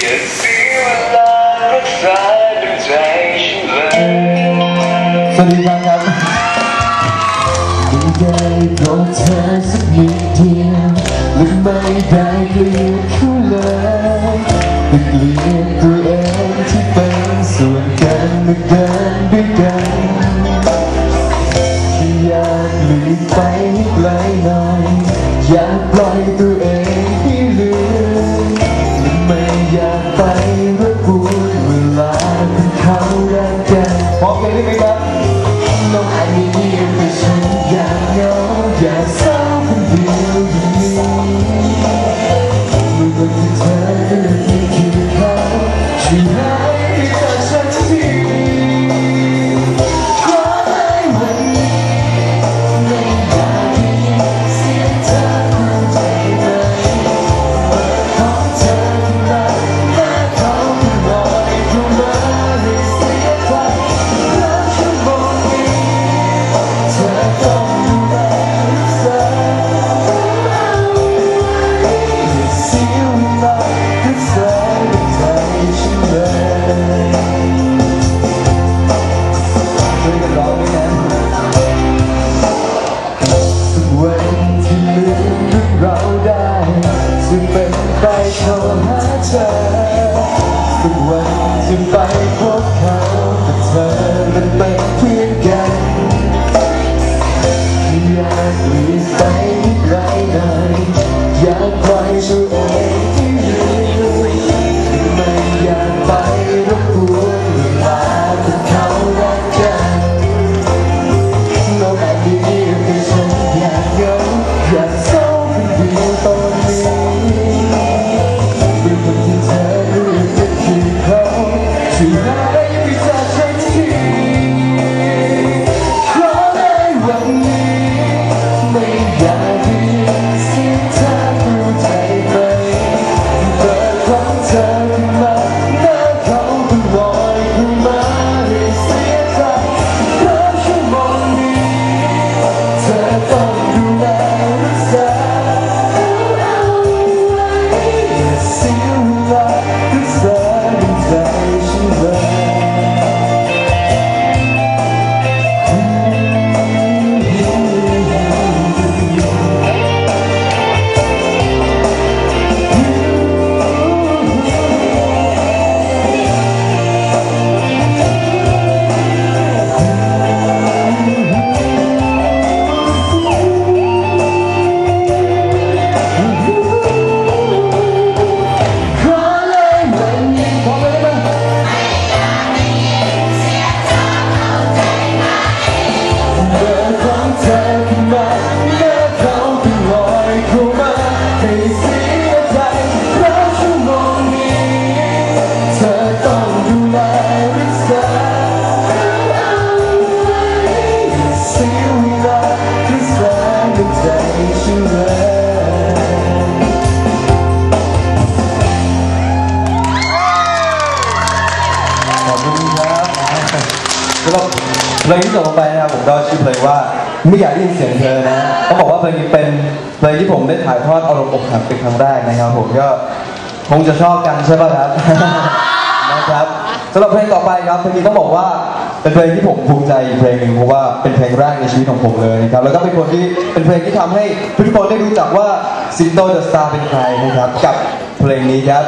อย่าเสียเวลารักษาดูใจฉันเลยสวัสดีครับครับไม่ได้โปรดเธอสักนิดเดียวหรือไม่ได้เกลียดเขาเลยแต่เกลียดตัวเองที่เป็นส่วนกันและเดินด้วยกันที่อยากหลีกไปไกลหน่อยอยากปล่อย ธอสักวันจะไปพบเขาแต่เธอนั้นเป็นเพียงกันอยากหลีกไปไกลหน่อยอยากปล่อยตัวเองที่ยืนไม่อยากไปรบกวน ช่ เพลงที่จบลงไปนะครับผมก็ชื่อเพลงว่าไม่อยากได้ยินเสียงเธอนะต้องบอกว่าเพลงนี้เป็นเพลงที่ผมได้ถ่ายทอดอารมณ์อกหักเป็นครั้งแรกนะครับ ผมก็คงจะชอบกันใช่ป่ะครับนะครับสำหรับเพลงต่อไปครับเพลงนี้ต้องบอกว่าเป็นเพลงที่ผมภูมิใจเพลงหนึ่งเพราะว่าเป็นเพลงแรกในชีวิตของผมเลยนะครับแล้วก็เป็นคนที่เป็นเพลงที่ทำให้ทุกคนได้รู้จักว่าสิงโตเดอะสตาร์เป็นใครนะครับกับเพลงนี้ครับ